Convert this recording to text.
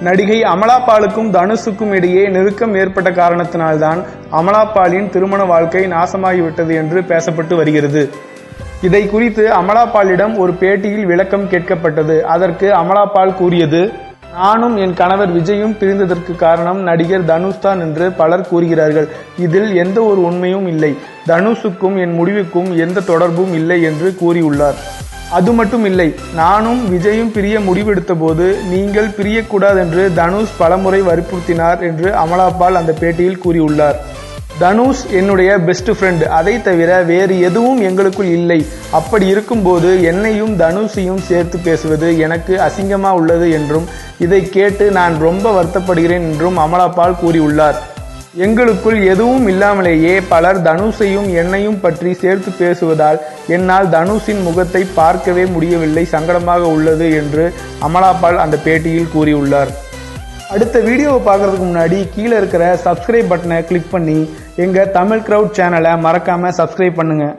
நடிகை அமலாபாலுக்கும் தனுஷுக்கும் இடையே நெருக்கம் ஏற்பட்ட காரணத்தினால்தான் அமலாபாலின் திருமண வாழ்க்கை நாசமாகிவிட்டது என்று பேசப்பட்டு வருகிறது. இதை குறித்து அமலாபாலிடம் ஒரு பேட்டியில் விளக்கம் கேட்கப்பட்டது. அதற்கு அமலாபால் கூறியது நானும் என் கணவர் விஜயும் பிரிந்ததற்கு காரணம் நடிகர் தனுஷ் தான் என்று பலர் கூறுகிறார்கள். இதில் எந்த ஒரு உண்மையும் இல்லை. தனுஷுக்கும் என் முடிவுக்கும் எந்த தொடர்பும் இல்லை என்று கூறியுள்ளார். அது மட்டும் இல்லை நானும் விஜயும் பிரிய முடிவெடுத்த போது நீங்கள் பிரியக்கூடாதென்று தனுஷ் பலமுறை வற்புறுத்தினார் என்று அமலாபால் அந்த பேட்டியில் கூறியுள்ளார். தனுஷ் என்னுடைய பெஸ்ட் ஃப்ரெண்ட் அதை தவிர வேறு எதுவும் எங்களுக்குள் இல்லை. அப்படி இருக்கும்போது என்னையும் தனுஷையும் சேர்த்து பேசுவது எனக்கு அசிங்கமாக உள்ளது என்றும் இதை கேட்டு நான் ரொம்ப வருத்தப்படுகிறேன் என்றும் அமலாபால் கூறியுள்ளார். எங்களுக்குள் எதுவும் இல்லாமலேயே பலர் தனுஷையும் என்னையும் பற்றி சேர்த்து பேசுவதால் என்னால் தனுஷின் முகத்தை பார்க்கவே முடியவில்லை சங்கடமாக உள்ளது என்று அமலாபால் அந்த பேட்டியில் கூறியுள்ளார். அடுத்த வீடியோவை பார்க்கறதுக்கு முன்னாடி கீழே இருக்கிற சப்ஸ்கிரைப் பட்டனை கிளிக் பண்ணி எங்கள் தமிழ் க்ரௌட் சேனலை மறக்காமல் சப்ஸ்கிரைப் பண்ணுங்கள்